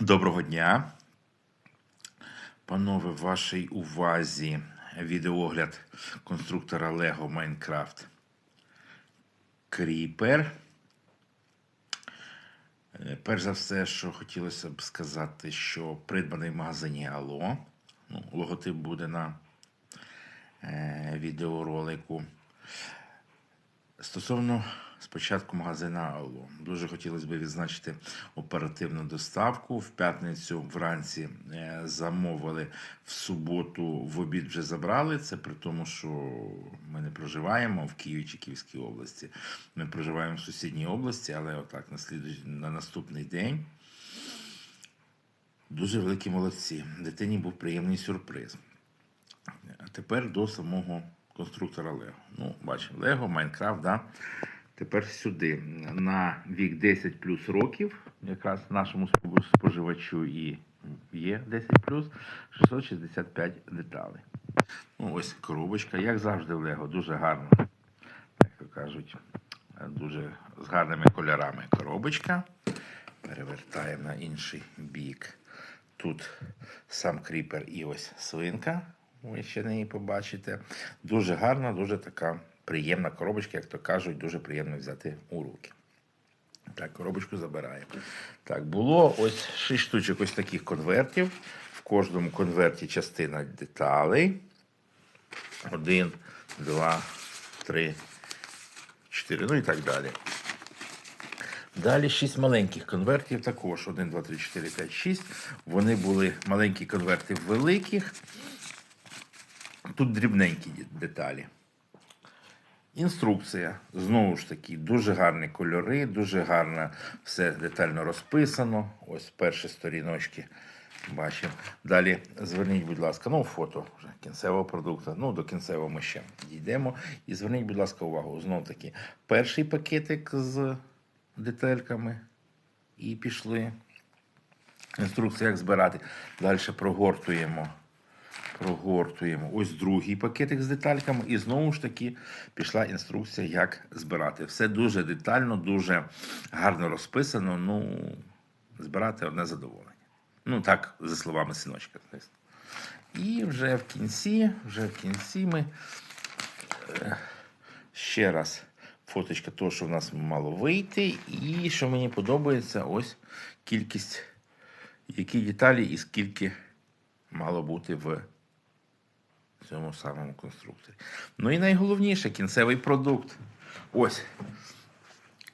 Доброго дня. Панове, вашій увазі відеогляд конструктора Lego Minecraft Creeper. Е, Перш за все, що хотілося б сказати, що придбаний в магазині Allo. Ну, логотип буде на е, відеоролику. Стосовно спочатку магазина Алло, дуже хотілося б відзначити оперативну доставку. В п'ятницю вранці е, замовили, в суботу в обід вже забрали. Це при тому, що ми не проживаємо в Києві чи Київській області. Ми проживаємо в сусідній області, але отак на, слідуч... на наступний день. Дуже великі молодці. Дитині був приємний сюрприз. А тепер до самого конструктора Лего. Ну, бачимо, Лего, Майнкрафт, да? Тепер сюди. На вік 10 плюс років, якраз нашому спо- споживачу і є 10 плюс, 665 деталей. Ну, ось коробочка, як завжди в Лего, дуже гарно. Як кажуть, дуже з гарними кольорами коробочка. Перевертаємо на інший бік. Тут сам кріпер і ось свинка. Ви ще неї побачите. Дуже гарна, дуже така приємна коробочка, як то кажуть, дуже приємно взяти у руки. Так, коробочку забираємо. Так, було ось 6 штучок ось таких конвертів. В кожному конверті частина деталей. Один, два, три, чотири, ну і так далі. Далі 6 маленьких конвертів також. 1, 2, 3, 4, 5, 6. Вони були маленькі конверти великих. Тут дрібненькі деталі. Інструкція. Знову ж таки, дуже гарні кольори, дуже гарно все детально розписано. Ось перші сторіночки бачимо. Далі зверніть, будь ласка, ну, фото вже кінцевого продукту. Ну, до кінцевого ми ще дійдемо. І зверніть, будь ласка, увагу. Знову таки, перший пакетик з детальками. І пішли. Інструкція, як збирати. Далі прогортуємо. Прогортуємо. Ось другий пакетик з детальками. І знову ж таки пішла інструкція, як збирати. Все дуже детально, дуже гарно розписано. Ну, збирати одне задоволення. Ну, так, за словами синочка. І вже в кінці, вже в кінці ми е, ще раз фоточка того, що в нас мало вийти. І що мені подобається, ось кількість, які деталі і скільки мало бути в цьому самому конструкторі. Ну і найголовніше кінцевий продукт. Ось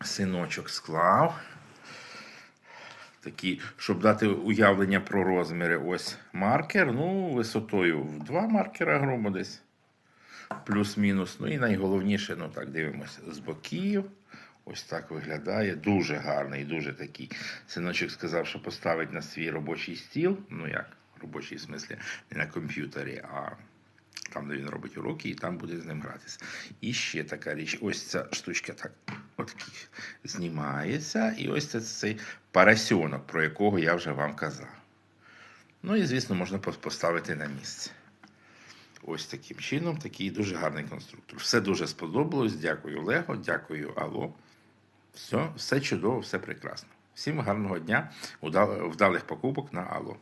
синочок склав. Такі, щоб дати уявлення про розміри, ось маркер. Ну, висотою в два маркера, грубо десь. Плюс-мінус. Ну і найголовніше, ну так, дивимося з боків. Ось так виглядає. Дуже гарний, дуже такий. Синочок сказав, що поставить на свій робочий стіл. Ну як, робочий в смислі, не на комп'ютері, а там, де він робить уроки, і там буде з ним гратися. І ще така річ. Ось ця штучка так от знімається. І ось це цей парасьонок, про якого я вже вам казав. Ну і, звісно, можна поставити на місце. Ось таким чином, такий дуже гарний конструктор. Все дуже сподобалось. Дякую, Лего, дякую, Алло. Все, все чудово, все прекрасно. Всім гарного дня, вдалих покупок на Алло.